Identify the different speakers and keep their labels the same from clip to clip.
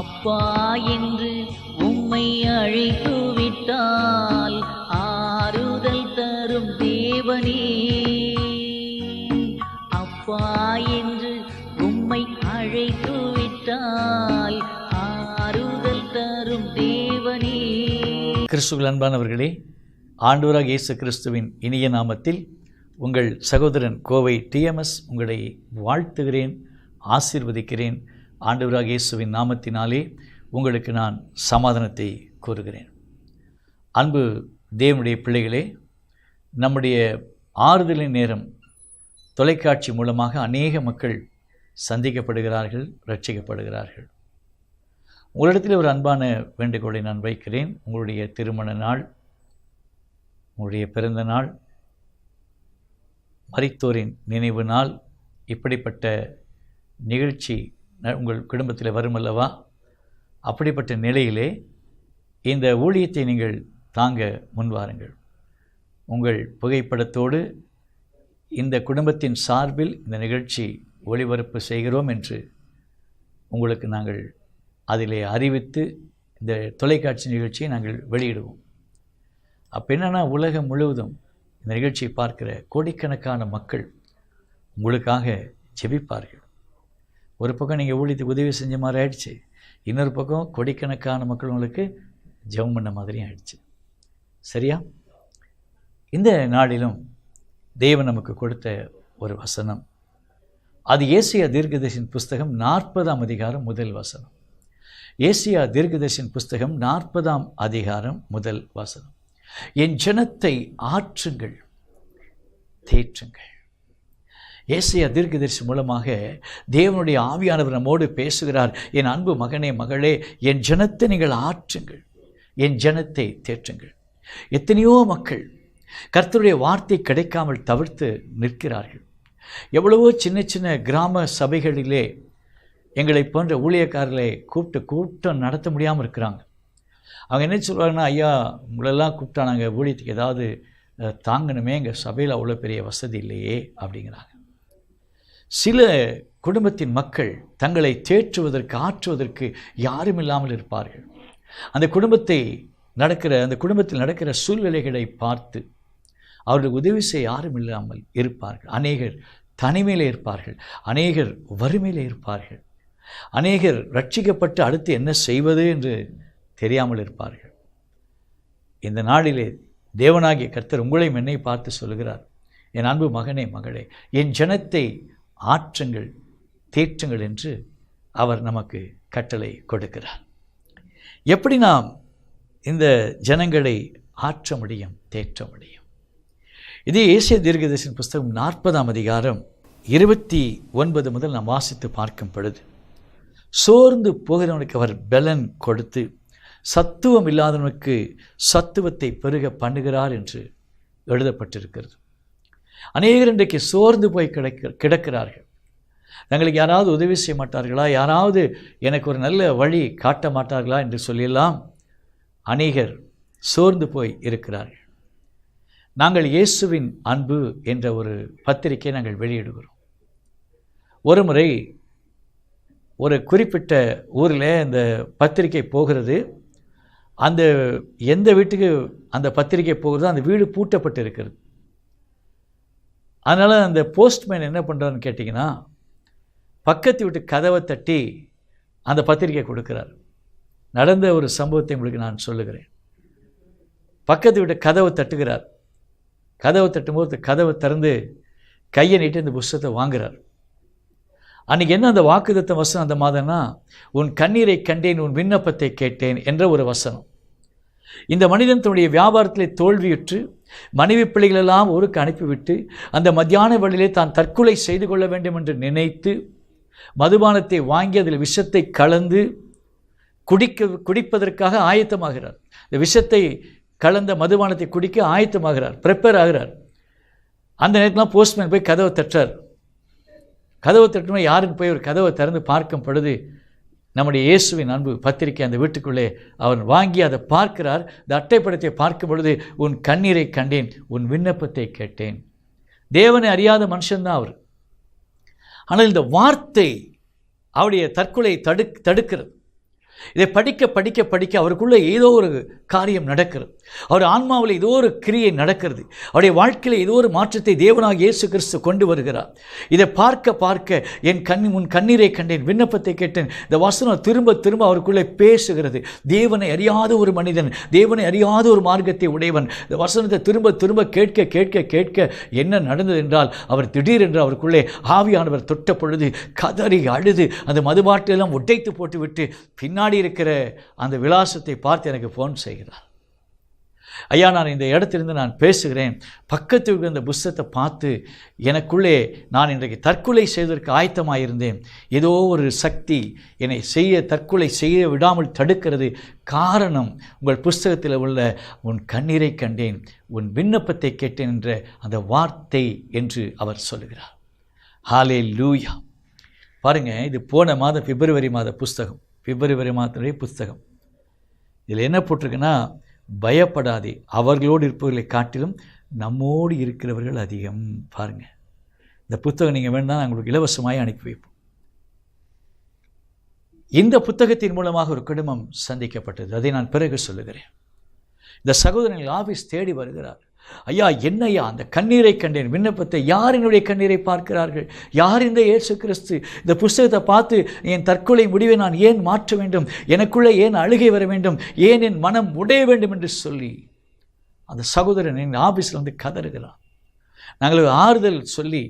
Speaker 1: அப்பா என்று உம்மை அழைத்து விட்டால் ஆறுதல் தரும் தேவனே. அப்பா என்று உம்மை அழைத்து விட்டால் ஆறுதல் தரும் தேவனே.
Speaker 2: கிறிஸ்துவில் அன்பானவர்களே ஆண்டூராக இயேசு கிறிஸ்துவின் இனிய நாமத்தில் உங்கள் சகோதரன் கோவை டிஎம்எஸ் உங்களை வாழ்த்துகிறேன் ஆசிர்வதிக்கிறேன். ஆண்டவராக இயேசுவின் நாமத்தினாலே உங்களுக்கு நான் சமாதானத்தை கூறுகிறேன். அன்பு தேவனுடைய பிள்ளைகளே நம்முடைய ஆறுதலின் நேரம் தொலைக்காட்சி மூலமாக அநேக மக்கள் சந்திக்கப்படுகிறார்கள் ரட்சிக்கப்படுகிறார்கள் உங்களிடத்தில் ஒரு அன்பான வேண்டுகோளை நான் வைக்கிறேன். உங்களுடைய திருமண நாள் உங்களுடைய பிறந்த நாள் மரித்தோரின் நினைவு நாள் இப்படிப்பட்ட நிகழ்ச்சி உங்கள் குடும்பத்தில் வருமல்லவா? அப்படிப்பட்ட நிலையிலே இந்த ஊழியத்தை நீங்கள் தாங்க முன்வாருங்கள் உங்கள் புகைப்படத்தோடு இந்த குடும்பத்தின் சார்பில் இந்த நிகழ்ச்சி ஒளிபரப்பு செய்கிறோம் என்று உங்களுக்கு நாங்கள் அதிலே அறிவித்து இந்த தொலைக்காட்சி நிகழ்ச்சியை நாங்கள் வெளியிடுவோம். அப்போ என்னன்னா உலகம் முழுவதும் இந்த நிகழ்ச்சியை பார்க்கிற கோடிக்கணக்கான மக்கள் உங்களுக்காக ஜெபிப்பார்கள். ஒரு பக்கம் நீங்கள் ஊழியத்துக்கு உதவி செஞ்ச மாதிரி ஆயிடுச்சு இன்னொரு பக்கம் கோடிக்கணக்கான மக்கள் உங்களுக்கு ஜெபம் பண்ண மாதிரியும் ஆயிடுச்சு. சரியா? இந்த நாளிலும் தேவன் நமக்கு கொடுத்த ஒரு வசனம். அது ஏசியா தீர்க்கதர்ஷின் புஸ்தகம் நாற்பதாம் அதிகாரம் முதல் வசனம். ஏசியா தீர்க்கதர்ஷின் புஸ்தகம் நாற்பதாம் அதிகாரம் முதல் வசனம். என் ஜனத்தை ஆற்றுங்கள் தேற்றுங்கள். ஏசியா தீர்க்கதரிசி மூலமாக தேவனுடைய ஆவியானவர் நம்மோடு பேசுகிறார் என் அன்பு மகனே மகளே என் ஜனத்தை நீங்கள் ஆற்றுங்கள். என் ஜனத்தை தேற்றுங்கள். எத்தனையோ மக்கள் கர்த்தருடைய வார்த்தை கிடைக்காமல் தவிர்த்து நிற்கிறார்கள். எவ்வளவோ சின்ன சின்ன கிராம சபைகளிலே எங்களை போன்ற ஊழியக்காரர்களை கூப்பிட்டு கூட்டம் நடத்த முடியாமல் இருக்கிறாங்க. அவங்க என்ன சொல்கிறாங்கன்னா ஐயா உங்களெல்லாம் கூப்பிட்டா நாங்கள் ஊழியத்துக்கு ஏதாவது தாங்கணுமே எங்கள் சபையில் அவ்வளோ பெரிய வசதி இல்லையே அப்படிங்கிறாங்க. சில குடும்பத்தின் மக்கள் தங்களை தேற்றுவதற்கு ஆற்றுவதற்கு யாரும் இல்லாமல் இருப்பார்கள். அந்த குடும்பத்தை நடக்கிற அந்த குடும்பத்தில் நடக்கிற சூழ்நிலைகளை பார்த்து அவர்களுக்கு உதவி செய்ய யாரும் இல்லாமல் இருப்பார்கள். அநேகர் தனிமையில் இருப்பார்கள். அநேகர் வறுமையில் இருப்பார்கள். அநேகர் ரட்சிக்கப்பட்டு அடுத்து என்ன செய்வது என்று தெரியாமல் இருப்பார்கள். இந்த நாளிலே தேவனாகிய கர்த்தர் உங்களையும் என்னை பார்த்து சொல்கிறார் என் அன்பு மகனே மகளே என் ஜனத்தை ஆற்றங்கள் தேற்றங்கள் என்று அவர் நமக்கு கட்டளை கொடுக்கிறார். எப்படி நாம் இந்த ஜனங்களை ஆற்ற முடியும் தேற்ற முடியும்? இது ஏசிய தீர்க்கதரிசன புஸ்தகம் நாற்பதாம் அதிகாரம் இருபத்தி ஒன்பது முதல் நாம் வாசித்து பார்க்கும் பொழுது சோர்ந்து போகிறவனுக்கு அவர் பலன் கொடுத்து சத்துவம் இல்லாதவனுக்கு சத்துவத்தை பெருக பண்ணுகிறார் என்று எழுதப்பட்டிருக்கிறது. அநேகர் இன்றைக்கு சோர்ந்து போய் கிடக்க கிடக்கிறார்கள். தங்களுக்கு யாராவது உதவி செய்ய மாட்டார்களா? யாராவது எனக்கு ஒரு நல்ல வழி காட்ட மாட்டார்களா என்று சொல்லியெல்லாம் அநேகர் சோர்ந்து போய் இருக்கிறார்கள். நாங்கள் இயேசுவின் அன்பு என்ற ஒரு பத்திரிகை நாங்கள் வெளியிடுகிறோம். ஒரு முறை ஒரு குறிப்பிட்ட ஊரில் இந்த பத்திரிகை போகிறது. அந்த எந்த வீட்டுக்கு அந்த பத்திரிகை போகிறதோ அந்த வீடு பூட்டப்பட்டு இருக்கிறது அதனால் அந்த போஸ்ட்மேன் என்ன பண்ணுறான்னு கேட்டிங்கன்னா பக்கத்து வீட்டு கதவை தட்டி அந்த பத்திரிக்கை கொடுக்குறார். நடந்த ஒரு சம்பவத்தை உங்களுக்கு நான் சொல்லுகிறேன். பக்கத்து வீட்டு கதவை தட்டுகிறார். கதவை தட்டும்போது கதவை திறந்து கையை நீட்டு இந்த புஸ்தத்தை வாங்குறார். அன்றைக்கி என்ன அந்த வாக்குதத்த வசனம் அந்த மாதம்னா உன் கண்ணீரை கண்டேன் உன் விண்ணப்பத்தை கேட்டேன் என்ற ஒரு வசனம். இந்த மனிதன் தன்னுடைய வியாபாரத்திலே தோல்வியுற்று மனைவி பிள்ளைகளெல்லாம் ஊருக்கு அனுப்பிவிட்டு அந்த மத்தியான வழியிலே தான் தற்கொலை செய்து கொள்ள வேண்டும் என்று நினைத்து மதுபானத்தை வாங்கி அதில் விஷத்தை கலந்து குடிக்க குடிப்பதற்காக ஆயத்தமாகிறார். இந்த விஷத்தை கலந்த மதுபானத்தை குடிக்க ஆயத்தமாகிறார் ப்ரிப்பேர் ஆகிறார். அந்த நேரத்தில் போஸ்ட்மேன் போய் கதவை தட்டுறார். கதவை தட்டணும் யாருன்னு போய் ஒரு கதவை திறந்து பார்க்கும் பொழுது நம்முடைய இயேசுவின் அன்பு பத்திரிக்கை அந்த வீட்டுக்குள்ளே அவன் வாங்கி அதை பார்க்கிறார். இந்த அட்டைப்படத்தை பார்க்கும் பொழுது உன் கண்ணீரை கண்டேன் உன் விண்ணப்பத்தை கேட்டேன். தேவனை அறியாத மனுஷன்தான் அவர். ஆனால் இந்த வார்த்தை அவருடைய தற்கொலை தடு தடுக்கிறது. இதை படிக்க படிக்க படிக்க அவருக்குள்ளே ஏதோ ஒரு காரியம் நடக்கிறது. அவர் ஆன்மாவில் ஏதோ ஒரு கிரியை நடக்கிறது. அவருடைய வாழ்க்கையில் ஏதோ ஒரு மாற்றத்தை தேவனாக இயேசு கிறிஸ்து கொண்டு வருகிறார். இதை பார்க்க பார்க்க என் கண் உன் கண்ணீரை கண்டேன் விண்ணப்பத்தை கேட்டேன். இந்த வசனம் திரும்ப திரும்ப அவருக்குள்ளே பேசுகிறது. தேவனை அறியாத ஒரு மனிதன் தேவனை அறியாத ஒரு மார்க்கத்தை உடையவன். இந்த வசனத்தை திரும்ப திரும்ப கேட்க கேட்க கேட்க என்ன நடந்தது என்றால் அவர் திடீரென்று அவருக்குள்ளே ஆவியானவர் தொட்ட பொழுது கதறி அழுது அந்த மதுபாட்டிலெல்லாம் உடைத்து போட்டுவிட்டு பின்னாடி இருக்கிற அந்த விலாசத்தை பார்த்து எனக்கு ஃபோன் செய்கிறார் ஐயா நான் இந்த இடத்திலிருந்து நான் பேசுகிறேன். பக்கத்தில் இருக்கிற அந்த புஸ்தத்தை பார்த்து எனக்குள்ளே நான் இன்றைக்கு தற்கொலை செய்வதற்கு ஆயத்தமாயிருந்தேன். ஏதோ ஒரு சக்தி என்னை செய்ய தற்கொலை செய்ய விடாமல் தடுக்கிறது காரணம் உங்கள் புஸ்தகத்தில் உள்ள உன் கண்ணீரை கண்டேன். உன் விண்ணப்பத்தை கேட்டேன் என்ற அந்த வார்த்தை என்று அவர் சொல்லுகிறார் ஹாலே லூயா பாருங்கள் இது போன மாதம் பிப்ரவரி மாத புஸ்தகம். பிப்ரவரி மாதத்துடைய புஸ்தகம். இதில் என்ன போட்டிருக்குன்னா பயப்படாதே அவர்களோடு இருப்பவர்களை காட்டிலும் நம்மோடு இருக்கிறவர்கள் அதிகம். பாருங்கள் இந்த புத்தகம் நீங்கள் வேணும்னா நாங்கள் உங்களுக்கு இலவசமாக அனுப்பி வைப்போம். இந்த புத்தகத்தின் மூலமாக ஒரு குடும்பம் சந்திக்கப்பட்டது. அதை நான் பிறகு சொல்லுகிறேன். இந்த சகோதரன் ஆஃபீஸ் தேடி வருகிறார். ஐயா என்னையா அந்த கண்ணீரை கண்டேன்? விண்ணப்பத்தை யார் என்னுடைய கண்ணீரை பார்க்கிறார்கள்? யார் இந்த இயேசு கிறிஸ்து? இந்த புஸ்தகத்தை பார்த்து என் தற்கொலை முடிவை நான் ஏன் மாற்ற வேண்டும்? எனக்குள்ளே ஏன் அழுகை வர வேண்டும்? ஏன் என் மனம் உடைய வேண்டும் என்று சொல்லி அந்த சகோதரன் என் ஆஃபீஸில் வந்து கதறுகிறான். நாங்கள் ஆறுதல் சொல்லி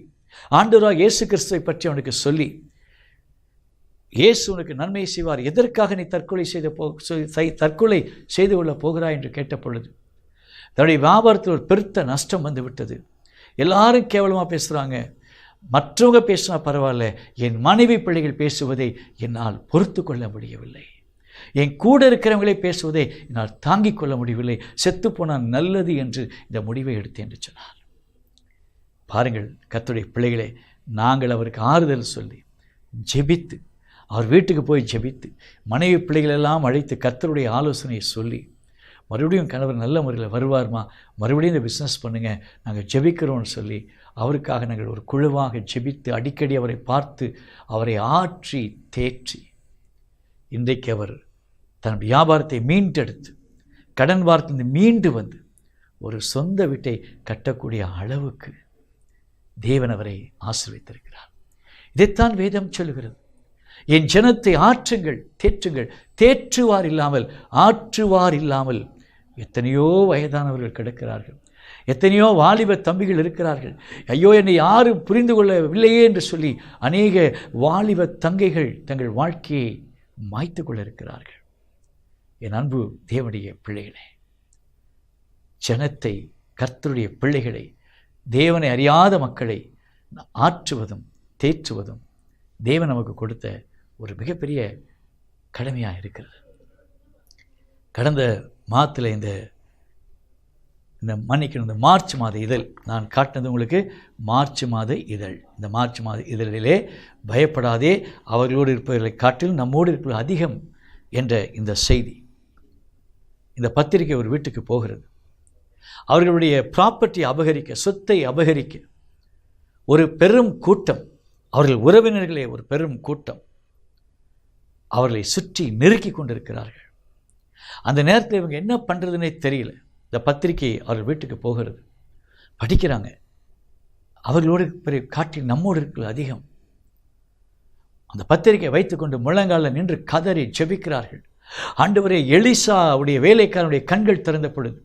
Speaker 2: ஆண்டவராக இயேசு கிறிஸ்துவை பற்றி அவனுக்கு சொல்லி இயேசு உனக்கு நன்மை செய்வார். எதற்காக நீ தற்கொலை செய்த போ தற்கொலை செய்து கொள்ள போகிறாய் என்று கேட்ட பொழுது தன்னுடைய வியாபாரத்தில் ஒரு பெருத்த நஷ்டம் வந்து விட்டது. எல்லாரும் கேவலமாக பேசுகிறாங்க மற்றவங்க பேசினா பரவாயில்ல. என் மனைவி பிள்ளைகள் பேசுவதை என்னால் பொறுத்து கொள்ள முடியவில்லை. என் கூட இருக்கிறவங்களே பேசுவதை என்னால் தாங்கிக் கொள்ள முடியவில்லை. செத்துப்போனால் நல்லது என்று இந்த முடிவை எடுத்தேன் என்று சொன்னார். பாருங்கள் கத்துடைய பிள்ளைகளே நாங்கள் அவருக்கு ஆறுதல் சொல்லி ஜெபித்து அவர் வீட்டுக்கு போய் ஜெபித்து மனைவி பிள்ளைகளெல்லாம் அழைத்து கத்தருடைய ஆலோசனையை சொல்லி மறுபடியும் கணவர் நல்ல முறையில் வருவார்மா? மறுபடியும் இந்த பிஸ்னஸ் பண்ணுங்கள் நாங்கள் ஜெபிக்கிறோம்னு சொல்லி அவருக்காக நாங்கள் ஒரு குழுவாக ஜெபித்து அடிக்கடி அவரை பார்த்து அவரை ஆற்றி தேற்றி இன்றைக்கு அவர் தன் வியாபாரத்தை மீண்டெடுத்து கடன் வார்த்தை மீண்டு வந்து ஒரு சொந்த வீட்டை கட்டக்கூடிய அளவுக்கு தேவன் அவரை ஆசிர்வித்திருக்கிறார் இதைத்தான் வேதம் சொல்லுகிறது. என் ஜனத்தை ஆற்றுங்கள் தேற்றுங்கள். தேற்றுவார் இல்லாமல் ஆற்றுவார் இல்லாமல் எத்தனையோ வயதானவர்கள் கிடக்கிறார்கள். எத்தனையோ வாலிப தம்பிகள் இருக்கிறார்கள். ஐயோ என்னை யாரும் புரிந்து கொள்ளவில்லையே என்று சொல்லி அநேக வாலிப தங்கைகள் தங்கள் வாழ்க்கையை மாய்த்து கொள்ள இருக்கிறார்கள் என் அன்பு தேவனுடைய பிள்ளைகளே ஜனத்தை கர்த்தருடைய பிள்ளைகளை தேவனை அறியாத மக்களை ஆற்றுவதும் தேற்றுவதும் தேவன் நமக்கு கொடுத்த ஒரு மிகப்பெரிய கடமையாக இருக்கிறது கடந்த மாதத்தில் இந்த இந்த மன்னிக்கணும் இந்த மார்ச் மாத இதழ். நான் காட்டினது உங்களுக்கு மார்ச் மாத இதழ். இந்த மார்ச் மாத இதழிலே பயப்படாதே அவர்களோடு இருப்பவர்களை காட்டிலும் நம்மோடு இருப்பது அதிகம் என்ற இந்த செய்தி. இந்த பத்திரிகை ஒரு வீட்டுக்கு போகிறது. அவர்களுடைய ப்ராப்பர்ட்டி அபகரிக்க சொத்தை அபகரிக்க ஒரு பெரும் கூட்டம் அவர்கள் உறவினர்களே ஒரு பெரும் கூட்டம் அவர்களை சுற்றி நெருக்கி கொண்டிருக்கிறார்கள். அந்த நேரத்தில் இவங்க என்ன பண்ணுறதுனே தெரியல. இந்த பத்திரிகை அவர்கள் வீட்டுக்கு போகிறது. படிக்கிறாங்க. அவர்களோடு பெரிய காட்டில் நம்மோடு இருக்கிறது அதிகம். அந்த பத்திரிகை வைத்துக்கொண்டு முழங்காலில் நின்று கதறி ஜெபிக்கிறார்கள். ஆண்டவரே எலிசாவுடைய வேலைக்காரனுடைய கண்கள் திறந்த பொழுது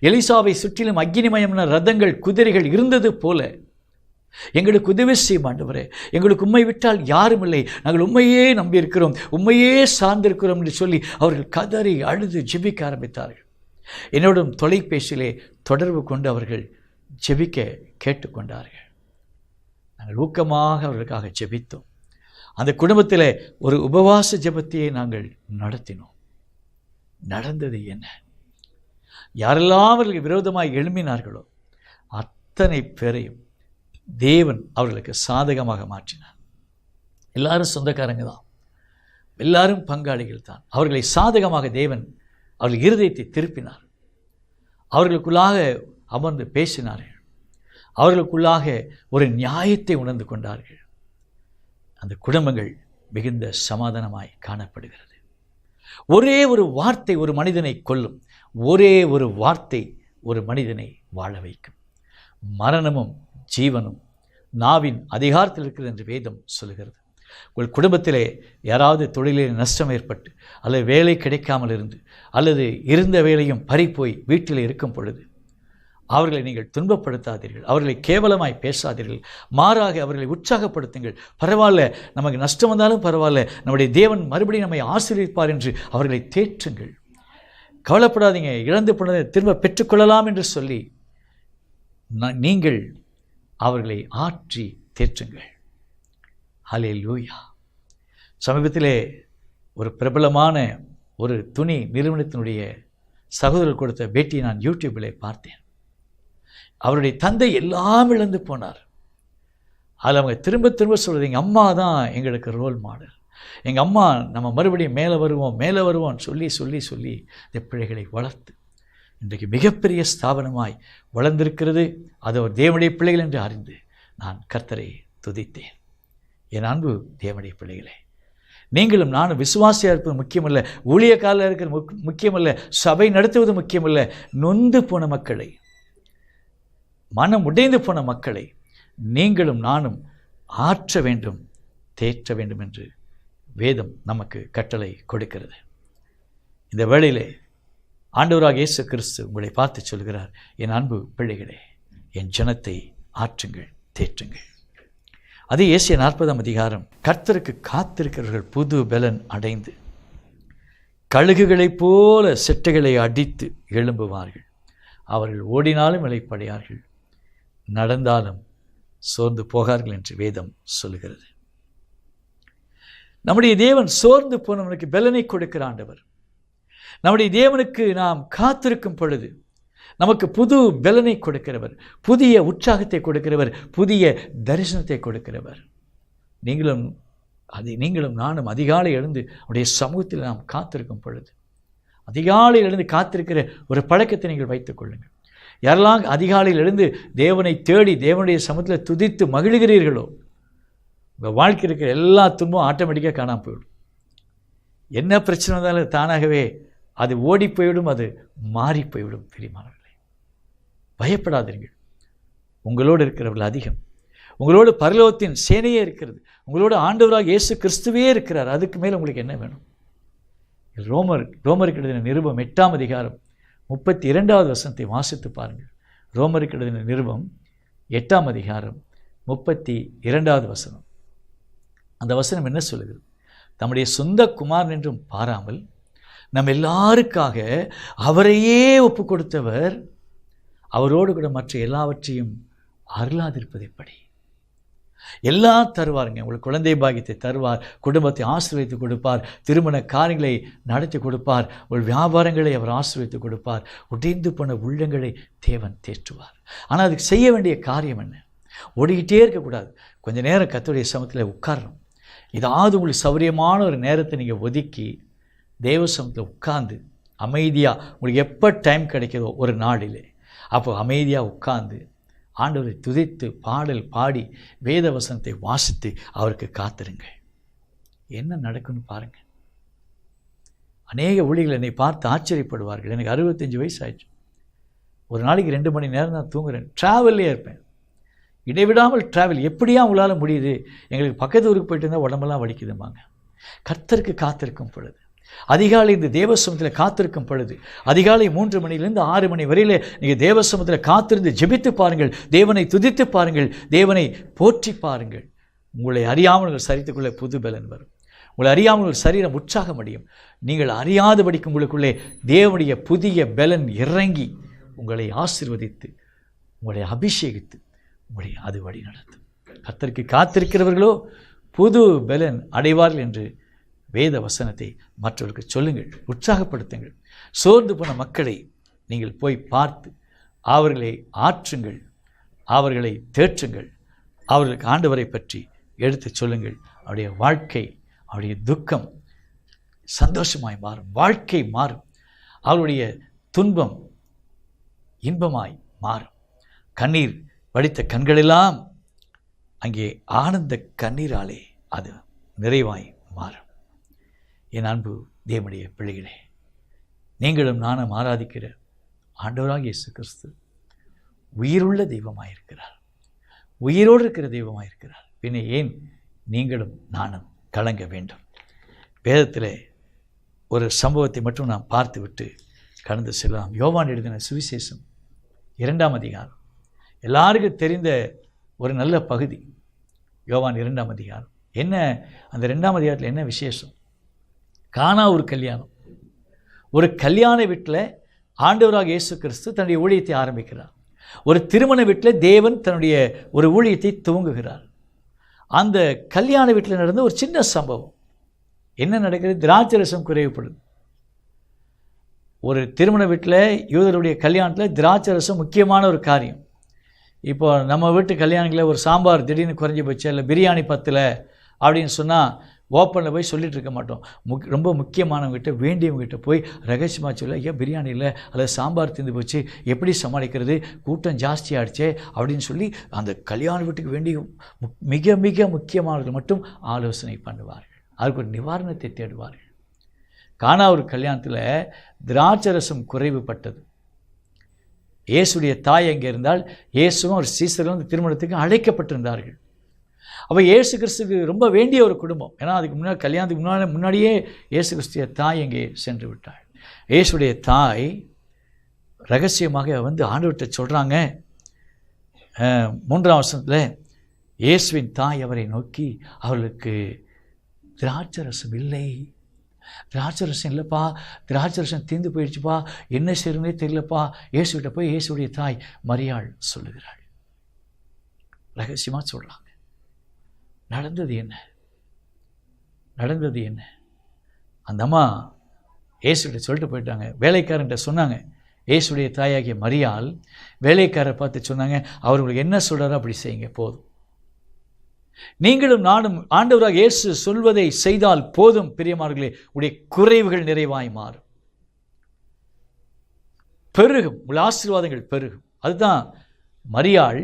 Speaker 2: எலிசாவை சுற்றிலும் அக்னிமயமான ரதங்கள் குதிரைகள் இருந்தது போல எங்களுக்கு உதவி செய்யும் ஆண்டவரே. எங்களுக்கு உண்மை விட்டால் யாரும் இல்லை. நாங்கள் உண்மையே நம்பியிருக்கிறோம். உண்மையே சார்ந்திருக்கிறோம் என்று சொல்லி அவர்கள் கதறி அழுது ஜெபிக்க ஆரம்பித்தார்கள். என்னோடும் தொலைபேசியிலே தொடர்பு கொண்டு அவர்கள் ஜெபிக்க கேட்டுக்கொண்டார்கள். நாங்கள் ஊக்கமாக அவர்களுக்காக ஜெபித்தோம். அந்த குடும்பத்தில் ஒரு உபவாச ஜெபத்தையே நாங்கள் நடத்தினோம். நடந்தது என்ன? யாரெல்லாம் அவர்கள் விரோதமாக எழுமினார்களோ அத்தனை பேரையும் தேவன் அவர்களுக்கு சாதகமாக மாற்றினார். எல்லாரும் சொந்தக்காரங்க தான். எல்லாரும் பங்காளிகள் தான். அவர்களை சாதகமாக தேவன் அவர்கள் இருதயத்தை திருப்பினார். அவர்களுக்குள்ளாக அமர்ந்து பேசினார்கள். அவர்களுக்குள்ளாக ஒரு நியாயத்தை உணர்ந்து கொண்டார்கள். அந்த குடும்பங்கள் மிகுந்த சமாதானமாய் காணப்படுகிறது. ஒரே ஒரு வார்த்தை ஒரு மனிதனை கொல்லும். ஒரே ஒரு வார்த்தை ஒரு மனிதனை வாழ வைக்கும். மரணமும் ஜீவனும் நாவின் அதிகாரத்தில் இருக்கிறது என்று வேதம் சொல்லுகிறது. உங்கள் குடும்பத்திலே யாராவது தொழிலில் நஷ்டம் ஏற்பட்டு அல்லது வேலை கிடைக்காமல் இருந்து அல்லது இருந்த வேலையும் பறிப்போய் வீட்டில் இருக்கும் பொழுது அவர்களை நீங்கள் துன்பப்படுத்தாதீர்கள். அவர்களை கேவலமாய் பேசாதீர்கள். மாறாக அவர்களை உற்சாகப்படுத்துங்கள். பரவாயில்ல நமக்கு நஷ்டம் வந்தாலும் பரவாயில்ல நம்முடைய தேவன் மறுபடியும் நம்மை ஆசீர்விப்பார் என்று அவர்களை தேற்றுங்கள். கவலைப்படாதீங்க. இழந்து போனதை திரும்ப பெற்றுக்கொள்ளலாம் என்று சொல்லி நீங்கள் அவர்களை ஆற்றி தேற்றுங்கள். ஹலே லூயா சமீபத்திலே ஒரு பிரபலமான ஒரு துணி நிறுவனத்தினுடைய சகோதரர் கொடுத்த பேட்டியை நான் யூடியூப்பில் பார்த்தேன். அவருடைய தந்தை எல்லாம் இழந்து போனார். அதில் அவங்க திரும்ப திரும்ப சொல்கிறது எங்கள் அம்மா தான் எங்களுக்கு ரோல் மாடல் எங்கள் அம்மா நம்ம மறுபடியும் மேலே வருவோம் மேலே வருவோம்னு சொல்லி சொல்லி சொல்லி இந்த பிள்ளைகளை வளர்த்து இன்றைக்கு மிகப்பெரிய ஸ்தாபனமாய் வளர்ந்திருக்கிறது. அது ஒரு தேவனுடைய பிள்ளைகள் என்று அறிந்து நான் கர்த்தரை துதித்தேன். என் அன்பு தேவனுடைய பிள்ளைகளே நீங்களும் நானும் விசுவாசியாக இருப்பது முக்கியமல்ல ஊழியக்காலில் இருக்கிற முக் முக்கியமல்ல சபை நடத்துவது முக்கியமல்ல நொந்து போன மக்களை மனம் உடைந்து போன மக்களை நீங்களும் நானும் ஆற்ற வேண்டும் தேற்ற வேண்டும் என்று வேதம் நமக்கு கட்டளை கொடுக்கிறது. இந்த வேளையிலே ஆண்டவராக இயேசு கிறிஸ்து உங்களை பார்த்து சொல்கிறார். என் அன்பு பிள்ளைகளே என் ஜனத்தை ஆற்றுங்கள் தேற்றுங்கள். அது ஏசிய நாற்பதாம் அதிகாரம். கர்த்தருக்கு காத்திருக்கிறவர்கள் புது பலன் அடைந்து கழுகுகளைப் போல செட்டைகளை அடித்து எழும்புவார்கள். அவர்கள் ஓடினாலும் இலைப்படையார்கள் நடந்தாலும் சோர்ந்து போகார்கள் என்று வேதம் சொல்லுகிறது. நம்முடைய தேவன் சோர்ந்து போனவனுக்கு பலனை கொடுக்கிற ஆண்டவர். நம்முடைய தேவனுக்கு நாம் காத்திருக்கும் பொழுது நமக்கு புது பலனை கொடுக்கிறவர் புதிய உற்சாகத்தை கொடுக்கிறவர் புதிய தரிசனத்தை கொடுக்கிறவர். நீங்களும் அதை நீங்களும் நானும் அதிகாலை எழுந்து அவருடைய சமூகத்தில் நாம் காத்திருக்கும் பொழுது அதிகாலையில் எழுந்து காத்திருக்கிற ஒரு பழக்கத்தை நீங்கள் வைத்துக் கொள்ளுங்கள். யாரெல்லாம் அதிகாலையில் எழுந்து தேவனை தேடி தேவனுடைய சமூகத்தில் துதித்து மகிழ்கிறீர்களோ உங்கள் வாழ்க்கை இருக்கிற எல்லா துன்பம் ஆட்டோமேட்டிக்காக காணாமல் போயிடும் என்ன பிரச்சனை வந்தாலும் தானாகவே அது ஓடி போய்விடும் அது மாறி போய்விடும் பிரிமானவர்களே பயப்படாதீர்கள். உங்களோடு இருக்கிறவர்கள் அதிகம். உங்களோடு பரலோகத்தின் சேனையே இருக்கிறது. உங்களோடு ஆண்டவராக இயேசு கிறிஸ்துவே இருக்கிறார். அதுக்கு மேலே உங்களுக்கு என்ன வேணும்? ரோமர் ரோமருக்கு எழுதின நிருபம் எட்டாம் அதிகாரம் முப்பத்தி இரண்டாவது வசனத்தை வாசித்து பாருங்கள். ரோமருக்கு எழுதின நிருபம் எட்டாம் அதிகாரம் முப்பத்தி இரண்டாவது வசனம். அந்த வசனம் என்ன சொல்லுகிறது? தம்முடைய சொந்த குமாரன் என்றும் பாராமல் நம் எல்லாருக்காக அவரையே ஒப்பு கொடுத்தவர் அவரோடு கூட மற்ற எல்லாவற்றையும் அருளாதிருப்பது எப்படி எல்லாம் தருவாருங்க. உங்களுக்கு குழந்தை பாக்கியத்தை தருவார் குடும்பத்தை ஆசீர்வதித்து கொடுப்பார் திருமண காரியங்களை நடத்தி கொடுப்பார் உங்கள் வியாபாரங்களை அவர் ஆசீர்வதித்து கொடுப்பார் உடைந்து போன உள்ளங்களை தேவன் தேற்றுவார். ஆனால் அதுக்கு செய்ய வேண்டிய காரியம் என்ன? ஓடிக்கிட்டே இருக்கக்கூடாது. கொஞ்ச நேரம் கத்துடைய சமத்தில் உட்காரணும். ஏதாவது உங்களுக்கு சௌரியமான ஒரு நேரத்தை நீங்கள் ஒதுக்கி தேவசமத்தில் உட்காந்து அமைதியாக உங்களுக்கு எப்போ டைம் கிடைக்கிதோ ஒரு நாடிலே அப்போ அமைதியாக உட்காந்து ஆண்டவரை துதித்து பாடல் பாடி வேத வசனத்தை வாசித்து அவருக்கு காத்திருங்கள். என்ன நடக்குன்னு பாருங்கள். அநேக ஊழிகள் என்னை பார்த்து ஆச்சரியப்படுவார்கள். எனக்கு அறுபத்தஞ்சு வயசு ஆயிடுச்சு. ஒரு நாளைக்கு ரெண்டு மணி நேரம் தான் தூங்குறேன். ட்ராவல்லே இருப்பேன். இடைவிடாமல் ட்ராவல் எப்படியா உங்களால் முடியுது? எங்களுக்கு பக்கத்து ஊருக்கு போயிட்டு இருந்தால் உடம்பெல்லாம் வலிக்குதும்பாங்க. கர்த்தருக்கு காத்திருக்கும் பொழுது அதிகாலை இந்த தேவசமத்தில் காத்திருக்கும் பொழுது அதிகாலை மூன்று மணியிலிருந்து ஆறு மணி வரையில் நீங்கள் தேவசமத்தில் காத்திருந்து ஜெபித்து பாருங்கள் தேவனை துதித்து பாருங்கள் தேவனை போற்றி பாருங்கள். உங்களை அறியாமல் சரித்துக்குள்ளே புது பலன் வரும். உங்களை அறியாமல் சரீரம் உற்சாகம் அடையும். நீங்கள் அறியாதபடிக்கு உங்களுக்குள்ளே தேவனுடைய புதிய பலன் இறங்கி உங்களை ஆசிர்வதித்து உங்களை அபிஷேகித்து உங்களை அது வழி நடத்தும். கர்த்தருக்கு காத்திருக்கிறவர்களோ புது பலன் அடைவார்கள் என்று வேத வசனத்தை மற்றவர்களுக்கு சொல்லுங்கள் உற்சாகப்படுத்துங்கள். சோர்ந்து போன மக்களை நீங்கள் போய் பார்த்து அவர்களை ஆற்றுங்கள் அவர்களை தேற்றுங்கள் அவர்களுக்கு ஆண்டவரை பற்றி எடுத்துச் சொல்லுங்கள். அவருடைய வாழ்க்கை அவருடைய துக்கம் சந்தோஷமாய் மாறும் வாழ்க்கை மாறும். அவருடைய துன்பம் இன்பமாய் மாறும். கண்ணீர் வடித்த கண்களெல்லாம் அங்கே ஆனந்த கண்ணீராலே அது நிறைவாய் மாறும். என் அன்பு தேவனுடைய பிள்ளைகளே நீங்களும் நானும் ஆராதிக்கிற ஆண்டவராக இயேசு கிறிஸ்து உயிருள்ள தெய்வமாயிருக்கிறார். உயிரோடு இருக்கிற தெய்வமாயிருக்கிறார். பின்ன ஏன் நீங்களும் நானும் கலங்க வேண்டும்? வேதத்தில் ஒரு சம்பவத்தை மட்டும் நாம் பார்த்துவிட்டு கடந்து செல்லலாம். யோவான் எழுதின சுவிசேஷம் இரண்டாம் அதிகாரம். எல்லாருக்கும் தெரிந்த ஒரு நல்ல பகுதி. யோவான் இரண்டாம் அதிகாரம். என்ன? அந்த ரெண்டாம் அதிகாரத்தில் என்ன விசேஷம்? காணா ஒரு கல்யாணம். ஒரு கல்யாண வீட்டில் ஆண்டவராக இயேசு கிறிஸ்து தன்னுடைய ஊழியத்தை ஆரம்பிக்கிறார். ஒரு திருமண வீட்டில் தேவன் தன்னுடைய ஒரு ஊழியத்தை துவங்குகிறார். அந்த கல்யாண வீட்டில் நடந்த ஒரு சின்ன சம்பவம். என்ன நடக்கிறது? திராட்சை ரசம் குறைவுப்படுது ஒரு திருமண வீட்டில் யூதருடைய கல்யாணத்தில் திராட்சை ரசம் முக்கியமான ஒரு காரியம். இப்போ நம்ம வீட்டு கல்யாணங்களில் ஒரு சாம்பார் திடீர்னு குறைஞ்சி போச்சு இல்லை பிரியாணி பத்தில் அப்படின்னு சொன்னால் ஓப்பனில் போய் சொல்லிட்டு இருக்க மாட்டோம். முக் ரொம்ப முக்கியமானவங்ககிட்ட வேண்டியவங்ககிட்ட போய் ரகசியமாக சொல்ல ஐயா பிரியாணி இல்லை? அல்லது சாம்பார் திந்து போச்சு. எப்படி சமாளிக்கிறது? கூட்டம் ஜாஸ்தியாகிடுச்சே அப்படின்னு சொல்லி அந்த கல்யாண வீட்டுக்கு வேண்டிய மிக மிக முக்கியமானவர்கள் மட்டும் ஆலோசனை பண்ணுவார்கள். அதுக்கு ஒரு நிவாரணத்தை தேடுவார்கள். காணா ஒரு கல்யாணத்தில் திராட்சரசம் குறைவுபட்டது. இயேசுடைய தாய் அங்கே இருந்தால் இயேசுவும் ஒரு சீசரும் திருமணத்துக்கு அழைக்கப்பட்டிருந்தார்கள். அப்போ ஏசு கிறிஸ்துக்கு ரொம்ப வேண்டிய ஒரு குடும்பம். ஏன்னா அதுக்கு முன்னாடி கல்யாணத்துக்கு முன்னாடி முன்னாடியே ஏசு கிறிஸ்துவ தாய் அங்கே சென்று விட்டாள். இயேசுடைய தாய் ரகசியமாக வந்து ஆண்டவர்கிட்ட சொல்கிறாங்க மூன்றாம் வருஷத்தில் இயேசுவின் தாய் அவரை நோக்கி அவளுக்கு திராட்சரசம் இல்லை. திராட்சரசம் இல்லைப்பா. திராட்சரசம் தீர்ந்து போயிடுச்சுப்பா. என்ன செய்யணும்னே தெரியலப்பா. இயேசுகிட்ட போய் இயேசுடைய தாய் மரியாள் சொல்லுகிறாள். ரகசியமாக சொல்கிறாங்க நடந்தது என்ன? நடந்தது என்ன? அந்த அம்மா ஏசுகிட்ட சொல்லிட்டு போயிட்டாங்க. வேலைக்காரன்ட்ட சொன்னாங்க. இயேசுடைய தாயாகிய மரியால் வேலைக்காரரை பார்த்து சொன்னாங்க அவர் உங்களுக்கு என்ன சொல்கிறாரோ அப்படி செய்யுங்க போதும். நீங்களும் நானும் ஆண்டவராக இயேசு சொல்வதை செய்தால் போதும் பெரியமார்களே உடைய குறைவுகள் நிறைவாய் மாறும். பெருகும். உள்ள ஆசீர்வாதங்கள் பெருகும். அதுதான் மரியாள்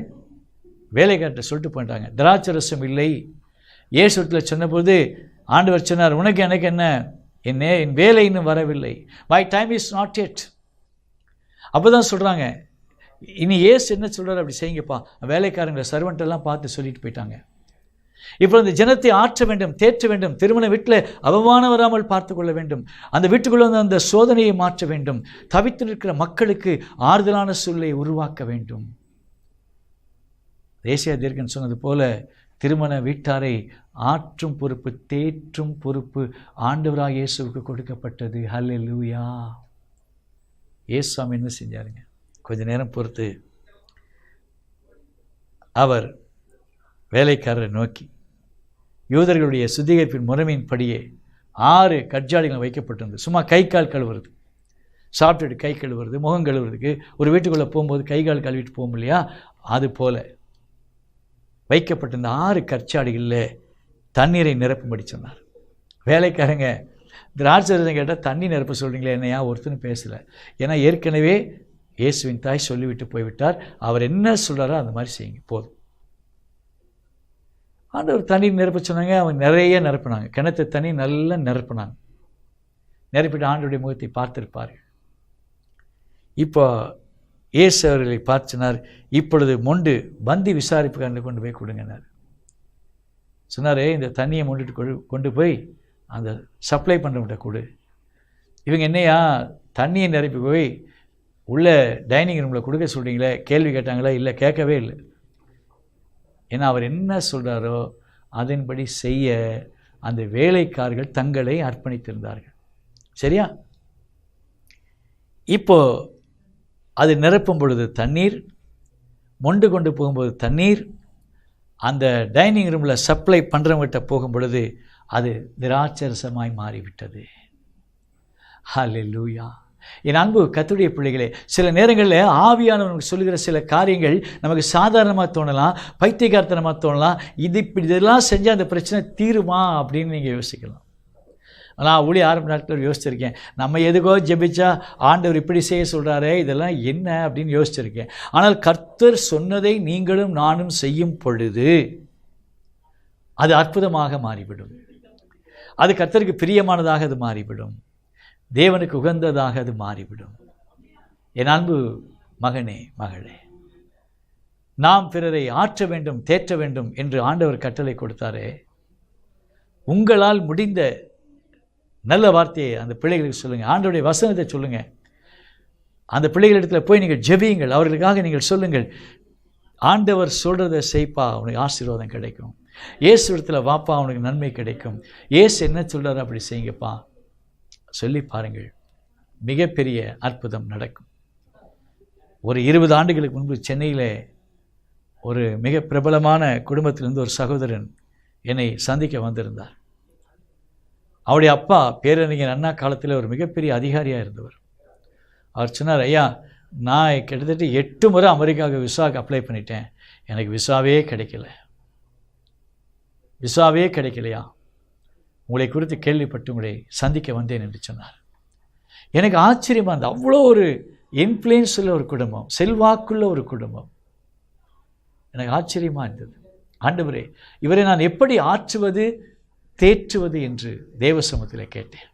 Speaker 2: வேலைக்கார்ட்ட சொல்லிட்டு போயிட்டாங்க. திராட்சரசம் இல்லை இயேசுத்தில் சொன்னபோது ஆண்டவர் சொன்னார் உனக்கு எனக்கு என்ன? என் நே என் வேலை இன்னும் வரவில்லை. My time is not yet அப்போ தான் சொல்கிறாங்க இனி ஏசு என்ன சொல்கிறார் அப்படி செய்யுங்கப்பா. வேலைக்காரங்களை சர்வெண்ட்டெல்லாம் பார்த்து சொல்லிட்டு போயிட்டாங்க. இப்போ இந்த ஜனத்தை ஆற்ற வேண்டும் தேற்ற வேண்டும் திருமண வீட்டில் அவமானம் வராமல் பார்த்து கொள்ள வேண்டும். அந்த வீட்டுக்குள்ள வந்து அந்த சோதனையை மாற்ற வேண்டும். தவித்து நிற்கிற மக்களுக்கு ஆறுதலான சூழலை உருவாக்க வேண்டும். தேசிய தீர்க்கன் சொன்னது போல திருமண வீட்டாரை ஆற்றும் பொறுப்பு தேற்றும் பொறுப்பு ஆண்டவராக இயேசுவுக்கு கொடுக்கப்பட்டது. ஹல்லேலூயா இயேசுவாமி என்ன செஞ்சாருங்க? கொஞ்ச நேரம் பொறுத்து அவர் வேலைக்காரரை நோக்கி யூதர்களுடைய சுத்திகரிப்பின் முறைமையின்படியே ஆறு கட்ஜாடிகள் வைக்கப்பட்டிருந்தது. சும்மா கை கால் கழுவுறது சாப்பிட்டுட்டு கை கழுவுறது முகம் கழுவுறதுக்கு ஒரு வீட்டுக்குள்ளே போகும்போது கை கால் கழுவிட்டு போகும் இல்லையா? அது போல. வைக்கப்பட்டிருந்த ஆறு கற்சாடிகளில் தண்ணீரை நிரப்பும்படி சொன்னார். வேலைக்காரங்க திராட்சரசம் கேட்டால் தண்ணி நிரப்ப சொல்கிறீங்களே என்னையா ஒருத்தனும் பேசலை. ஏன்னா ஏற்கனவே இயேசுவின் தாய் சொல்லிவிட்டு போய்விட்டார். அவர் என்ன சொல்கிறாரோ அந்த மாதிரி செய்யுங்க போதும். ஆண்டவர் தண்ணி நிரப்ப சொன்னாங்க அவங்க நிறைய நிரப்பினாங்க. கிணத்து தண்ணி நல்லா நிரப்பினாங்க. நிரப்பிட்டு ஆண்டுடைய முகத்தை பார்த்துருப்பார்கள். இப்போ இயேசு அவர்களை பார்த்து சொன்னார் இப்பொழுது மொண்டு பந்தி விசாரிப்புக்காரனை கொண்டு போய் கொடுங்கினார் சொன்னார் இந்த தண்ணியை மொண்டுட்டு கொண்டு போய் அந்த சப்ளை பண்ணுறவங்கிட்ட கொடு. இவங்க என்னையா தண்ணியை நிரப்பி போய் உள்ளே டைனிங் ரூமில் கொடுக்க சொல்கிறீங்களே கேள்வி கேட்டாங்களா இல்லை கேட்கவே இல்லை. ஏன்னா அவர் என்ன சொல்கிறாரோ அதன்படி செய்ய அந்த வேலைக்காரர்கள் தங்களை அர்ப்பணித்திருந்தார்கள். சரியா? இப்போ அது நிரப்பும் பொழுது தண்ணீர் மொண்டு கொண்டு போகும்போது தண்ணீர் அந்த டைனிங் ரூமில் சப்ளை பண்ணுறவங்கிட்ட போகும் பொழுது அது திராட்சரசமாய் மாறிவிட்டது. ஹalleluya. என் அன்பு கத்துடைய பிள்ளைகளே சில நேரங்களில் ஆவியானவனுக்கு சொல்லுகிற சில காரியங்கள் நமக்கு சாதாரணமாக தோணலாம் பைத்தியகார்த்தனமாக தோணலாம் இது இப்படி இதெல்லாம் செஞ்சால் அந்த பிரச்சனை தீருமா அப்படின்னு நீங்கள் யோசிக்கலாம். நான் ஊழி ஆரம்ப நாட்கள் யோசிச்சிருக்கேன். நம்ம எதுக்கோ ஜெபிச்சா ஆண்டவர் இப்படி செய்ய சொல்கிறாரே இதெல்லாம் என்ன அப்படின்னு யோசிச்சிருக்கேன். ஆனால் கர்த்தர் சொன்னதை நீங்களும் நானும் செய்யும் பொழுது அது அற்புதமாக மாறிவிடும். அது கர்த்தருக்கு பிரியமானதாக அது மாறிவிடும். தேவனுக்கு உகந்ததாக அது மாறிவிடும். என் அன்பு மகனே மகளே நாம் பிறரை ஆற்ற வேண்டும் தேற்ற வேண்டும் என்று ஆண்டவர் கட்டளை கொடுத்தாரே. உங்களால் முடிந்த நல்ல வார்த்தையை அந்த பிள்ளைகளுக்கு சொல்லுங்கள் ஆண்டோடைய வசனத்தை சொல்லுங்கள் அந்த பிள்ளைகளிடத்தில் போய் நீங்கள் ஜெபியுங்கள். அவர்களுக்காக நீங்கள் சொல்லுங்கள். ஆண்டவர் சொல்கிறத செய்ப்பா உனக்கு ஆசீர்வாதம் கிடைக்கும். ஏசு இடத்துல வாப்பா உனக்கு நன்மை கிடைக்கும். ஏசு என்ன சொல்கிறார் அப்படி செய்யுங்கப்பா. சொல்லி பாருங்கள். மிகப்பெரிய அற்புதம் நடக்கும். ஒரு இருபது ஆண்டுகளுக்கு முன்பு சென்னையில் ஒரு மிக பிரபலமான குடும்பத்திலிருந்து ஒரு சகோதரன் என்னை சந்திக்க வந்திருந்தார். அவருடைய அப்பா பேரறிஞர் அண்ணா காலத்தில் ஒரு மிகப்பெரிய அதிகாரியாக இருந்தவர். அவர் சொன்னார் ஐயா நான் கிட்டத்தட்ட எட்டு முறை அமெரிக்காவுக்கு விசாவுக்கு அப்ளை பண்ணிட்டேன். எனக்கு விசாவே கிடைக்கல. விசாவே கிடைக்கலையா? உங்களை குறித்து கேள்விப்பட்டு உங்களை சந்திக்க வந்தேன் என்று சொன்னார். எனக்கு ஆச்சரியமாக இருந்தது. அவ்வளோ ஒரு இன்ஃப்ளூயன்ஸ் உள்ள ஒரு குடும்பம் செல்வாக்குள்ள ஒரு குடும்பம். எனக்கு ஆச்சரியமாக இருந்தது. ஆண்டவரே இவரை நான் எப்படி ஆற்றுவது தேற்றுவது என்று தேவசமத்தில் கேட்டேன்.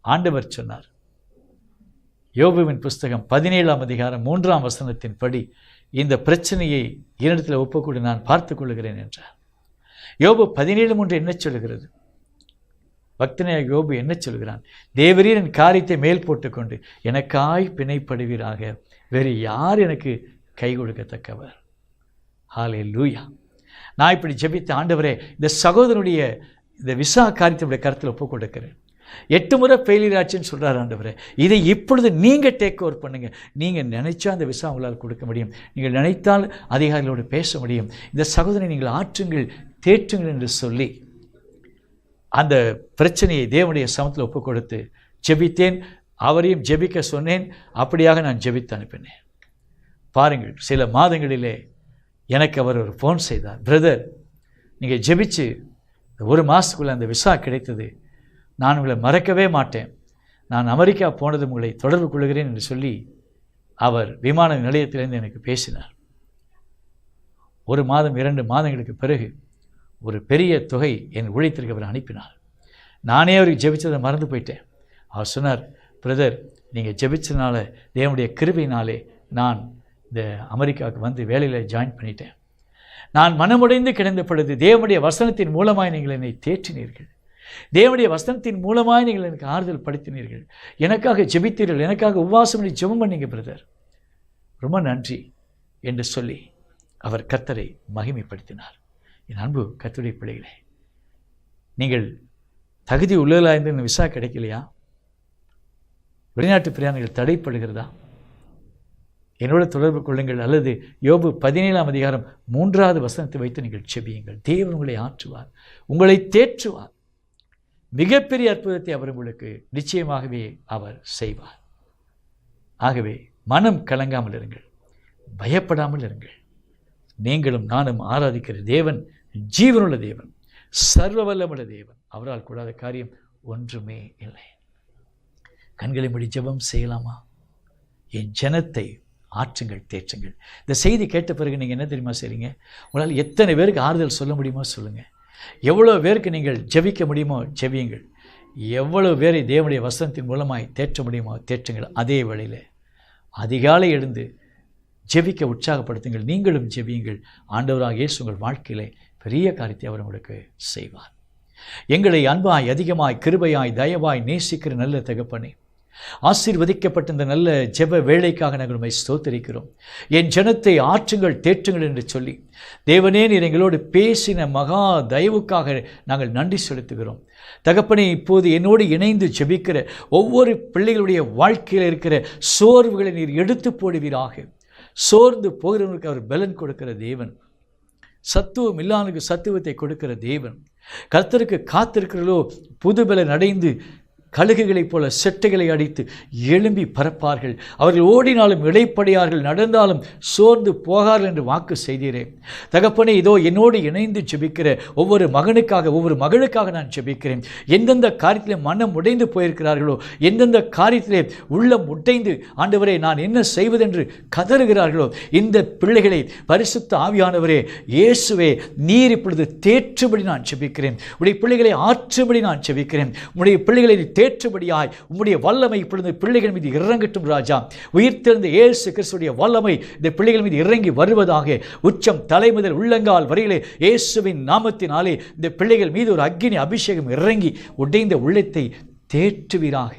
Speaker 2: ஆண்டவர் சொன்னார் யோபுவின் புஸ்தகம் பதினேழாம் அதிகாரம் மூன்றாம் வசனத்தின் படி இந்த பிரச்சனையை என்னிடத்தில் ஒப்புக்கொண்டு நான் பார்த்து கொள்கிறேன் என்றார். யோபு பதினேழு மூன்று என்ன சொல்கிறது? பக்தனையாக யோபு என்ன சொல்கிறான்? தேவரீர் என் காரியத்தை மேல் போட்டுக்கொண்டு எனக்காய் பிணைப்படுவீராக வேறு யார் எனக்கு கை கொடுக்கத்தக்கவர்? ஹாலே லூயா நான் இப்படி ஜெபித்த ஆண்டவரே இந்த சகோதரனுடைய இந்த விசா காரியத்தினுடைய கருத்தில் ஒப்பு கொடுக்கிறேன் எட்டு முறை ஃபெயிலியர் ஆச்சுன்னு சொல்கிறார் ஆண்டவரே. இதை இப்பொழுது நீங்கள் டேக் ஓவர் பண்ணுங்கள் நீங்கள் நினைச்சா அந்த விசா உங்களால் கொடுக்க முடியும். நீங்கள் நினைத்தால் அதிகாரிகளோடு பேச முடியும். இந்த சகோதரனை நீங்கள் ஆற்றுங்கள் தேற்றுங்கள் என்று சொல்லி அந்த பிரச்சனையை தேவனுடைய சமத்தில் ஒப்புக் கொடுத்து ஜெபித்தேன். அவரையும் ஜெபிக்க சொன்னேன். அப்படியாக நான் ஜெபித்து அனுப்பினேன். பாருங்கள் சில மாதங்களிலே எனக்கு அவர் ஒரு ஃபோன் செய்தார். பிரதர் நீங்கள் ஜெபிச்சு ஒரு மாதத்துக்குள்ளே அந்த விசா கிடைத்தது. நான் உங்களை மறக்கவே மாட்டேன். நான் அமெரிக்கா போனது உங்களை தொடர்பு கொள்கிறேன் என்று சொல்லி அவர் விமான நிலையத்திலிருந்து எனக்கு பேசினார். ஒரு மாதம் இரண்டு மாதங்களுக்கு பிறகு ஒரு பெரிய தொகை என் உழைத்திற்கு அவர் அனுப்பினார். நானே அவருக்கு ஜெபிச்சதை மறந்து போயிட்டேன். அவர் சொன்னார் பிரதர் நீங்கள் ஜெபிச்சதுனால தேவனுடைய கிருபையினாலே நான் இந்த அமெரிக்காவுக்கு வந்து வேலையில் ஜாயின் பண்ணிட்டேன். நான் மனமுடைந்து கிடந்த பொழுது தேவனுடைய வசனத்தின் மூலமாய் நீங்கள் என்னை தேற்றினீர்கள். தேவனுடைய வசனத்தின் மூலமாய் நீங்கள் எனக்கு ஆறுதல் படுத்தினீர்கள் எனக்காக ஜெபித்தீர்கள். எனக்காக உபவாசம் பண்ணி ஜெபம் பண்ணீங்க பிரதர். ரொம்ப நன்றி என்று சொல்லி அவர் கத்தரை மகிமைப்படுத்தினார். என் அன்பு கத்துடைய பிள்ளைகளே நீங்கள் தகுதி உள்ளதா இருந்து விசா கிடைக்கலையா? வெளிநாட்டு பிரயாணிகள் தடைப்படுகிறதா? என்னோட தொடர்பு கொள்ளுங்கள். அல்லது யோபு பதினேழாம் அதிகாரம் மூன்றாவது வசனத்தை வைத்து நீங்கள் செபியுங்கள். தேவன் உங்களை ஆற்றுவார் உங்களை தேற்றுவார். மிகப்பெரிய அற்புதத்தை அவர் உங்களுக்கு நிச்சயமாகவே அவர் செய்வார். ஆகவே மனம் கலங்காமல் இருங்கள் பயப்படாமல் இருங்கள். நீங்களும் நானும் ஆராதிக்கிற தேவன் ஜீவனுள்ள தேவன் சர்வ வல்லமுள்ள தேவன். அவரால் கூடாத காரியம் ஒன்றுமே இல்லை. கண்களை முடி ஜெபம் செய்யலாமா? என் ஜனத்தை ஆற்றுங்கள் தேற்றுங்கள். இந்த செய்தி கேட்ட பிறகு நீங்கள் என்ன தெரியுமா செய்றீங்க? உங்களால் எத்தனை பேருக்கு ஆறுதல் சொல்ல முடியுமோ சொல்லுங்கள் எவ்வளோ பேருக்கு நீங்கள் ஜெபிக்க முடியுமோ ஜெபியுங்கள். எவ்வளோ பேரை தேவனுடைய வசனத்தின் மூலமாய் தேற்ற முடியுமோ தேற்றுங்கள். அதே வேளையில் அதிகாலை எழுந்து ஜெபிக்க உற்சாகப்படுத்துங்கள். நீங்களும் ஜெபியுங்கள். ஆண்டவராக இயேசு உங்கள் வாழ்க்கையிலே பெரிய காரியத்தை அவர் உங்களுக்கு செய்வார். எங்களை அன்பாய் அதிகமாய் கிருபையாய் தயவாய் நேசிக்கிற நல்ல தகப்பனே ஆசீர்வதிக்கப்பட்ட இந்த நல்ல ஜெப வேலைக்காக நாங்கள் உண்மை ஸ்தோத்தரிக்கிறோம். என் ஜனத்தை ஆற்றுங்கள் தேற்றுங்கள் என்று சொல்லி தேவனே நீர் எங்களோடு பேசின மகா தயவுக்காக நாங்கள் நன்றி செலுத்துகிறோம். தகப்பனே இப்போது என்னோடு இணைந்து ஜெபிக்கிற ஒவ்வொரு பிள்ளைகளுடைய வாழ்க்கையில் இருக்கிற சோர்வுகளை நீர் எடுத்து போடுவீராக. சோர்ந்து போகிறவனுக்கு அவர் பலன் கொடுக்கிற தேவன். சத்துவம் இல்லாதவனுக்கு சத்துவத்தை கொடுக்கிற தேவன். கர்த்தருக்கு காத்திருக்கிறதோ புது பலன் அடைந்து கழுகுகளைப் போல செட்டைகளை அடித்து எழும்பி பறப்பார்கள். அவர்கள் ஓடினாலும் இடைப்படையார்கள் நடந்தாலும் சோர்ந்து போகார்கள் என்று வாக்கு செய்தீரேன் தகப்பனே இதோ என்னோடு இணைந்து ஜெபிக்கிற ஒவ்வொரு மகனுக்காக ஒவ்வொரு மகளுக்காக நான் ஜெபிக்கிறேன். எந்தெந்த காரியத்திலே மனம் உடைந்து போயிருக்கிறார்களோ எந்தெந்த காரியத்திலே உள்ளம் உடைந்து ஆண்டவரே நான் என்ன செய்வதென்று கதறுகிறார்களோ இந்த பிள்ளைகளை பரிசுத்த ஆவியானவரே இயேசுவே நீர் இப்பொழுது தேற்றுபடி நான் ஜெபிக்கிறேன். உடைய பிள்ளைகளை ஆற்றுபடி நான் ஜெபிக்கிறேன். உடைய பிள்ளைகளை தேற்றுபடியாய் உம்முடைய வல்லமை இப்பொழுது பிள்ளைகள் மீது இறங்கட்டும் ராஜா. உயிர்த்தெழுந்த இயேசு கிறிஸ்துடைய வல்லமை இந்த பிள்ளைகள் மீது இறங்கி வருவதாக உச்சம் தலை முதல் உள்ளங்கால் வரையிலே இயேசுவின் நாமத்தினாலே இந்த பிள்ளைகள் மீது ஒரு அக்னி அபிஷேகம் இறங்கி உடைந்த உள்ளத்தை தேற்றுவீராக.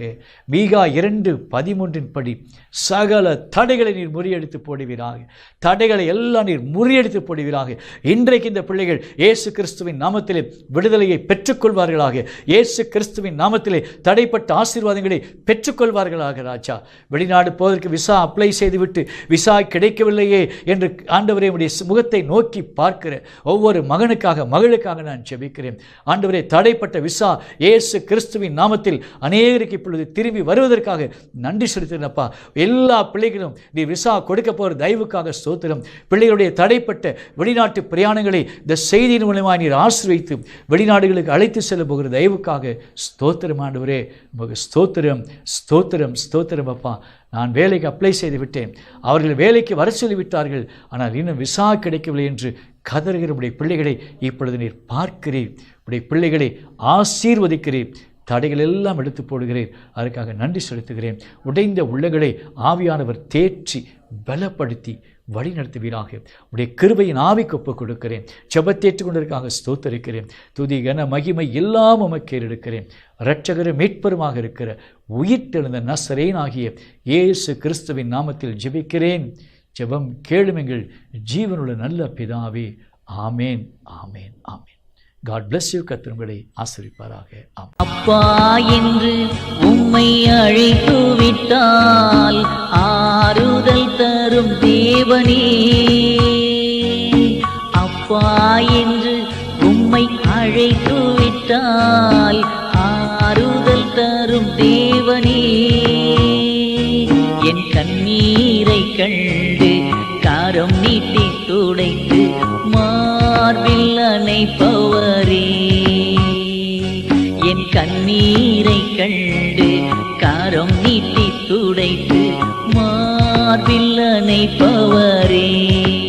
Speaker 2: மீகா இரண்டு பதிமூன்றின் படி சகல தடைகளை நீர் முறியடித்து போடுவீராக. தடைகளை எல்லாம் நீர் முறியடித்து போடுவீராக. இன்றைக்கு இந்த பிள்ளைகள் இயேசு கிறிஸ்துவின் நாமத்திலே விடுதலையை பெற்றுக்கொள்வார்களாக. இயேசு கிறிஸ்துவின் நாமத்திலே தடைப்பட்ட ஆசீர்வாதங்களை பெற்றுக்கொள்வார்களாக ராஜா. வெளிநாடு போவதற்கு விசா அப்ளை செய்துவிட்டு விசா கிடைக்கவில்லையே என்று ஆண்டவரே உடைய முகத்தை நோக்கி பார்க்கிற ஒவ்வொரு மகனுக்காக மகளுக்காக நான் செபிக்கிறேன் ஆண்டவரே தடைப்பட்ட விசா இயேசு கிறிஸ்துவின் நாமத்தில் அநேகருக்கு இப்பொழுது திரும்பி வருவதற்காக நன்றி செலுத்தினப்பா எல்லா பிள்ளைகளும் நீ விசா கொடுக்க போகிற தயவுக்காக ஸ்தோத்திரம். பிள்ளைகளுடைய தடைப்பட்ட வெளிநாட்டு பிரயாணங்களை இந்த செய்தியின் மூலமாக நீர் ஆசிர்வைத்து வெளிநாடுகளுக்கு அழைத்து செல்ல போகிற தயவுக்காக ஸ்தோத்திரம் ஆண்டவரே. உமக்கு ஸ்தோத்திரம் ஸ்தோத்திரம் ஸ்தோத்திரம் அப்பா. நான் வேலைக்கு அப்ளை செய்து விட்டேன். அவர்கள் வேலைக்கு வர சொல்லி விட்டார்கள் ஆனால் இன்னும் விசா கிடைக்கவில்லை என்று கதறுகிற உடைய பிள்ளைகளை இப்பொழுது நீர் பார்க்கிறீர். உடைய பிள்ளைகளை ஆசீர்வதிக்கிறீர். தடைகள் எல்லாம் எடுத்து போடுகிறேன். அதற்காக நன்றி செலுத்துகிறேன். உடைந்த உள்ளங்களை ஆவியானவர் தேற்றி பலப்படுத்தி வழி நடத்துவீராக உடைய கிருபையின் ஆவிக்கு ஒப்புக் கொடுக்கிறேன். செபத்தேற்று கொண்டிருக்காக ஸ்தோத்தரிக்கிறேன். துதி கன மகிமை எல்லாம் உமக்கு எடுக்கிறேன் இரட்சகரும் மீட்பருமாக இருக்கிற உயிர்த்தெழுந்த நசரேன் ஆகிய இயேசு கிறிஸ்துவின் நாமத்தில் ஜெபிக்கிறேன். ஜெபம் கேளுமெங்கள் ஜீவனுள்ள நல்ல பிதாவே. ஆமேன் ஆமேன் ஆமேன். காட் பிளஸ் யூ கத்திரங்களை ஆசிரிப்பாராக.
Speaker 1: அப்பா என்று உம்மை அழைத்து விட்டால் ஆறுதல் தரும் தேவனே. அப்பா என்று உம்மை அழைத்து விட்டால் ஆறுதல் தரும் தேவனே. என் கண்ணீரை கண்டு காரம் நீட்டி துடைத்து மார்பில் அணைப்பவரே. என் கண்ணீரை கண்டு காரம் நீட்டி துடைத்து மார்பில் அணைப்பவரே.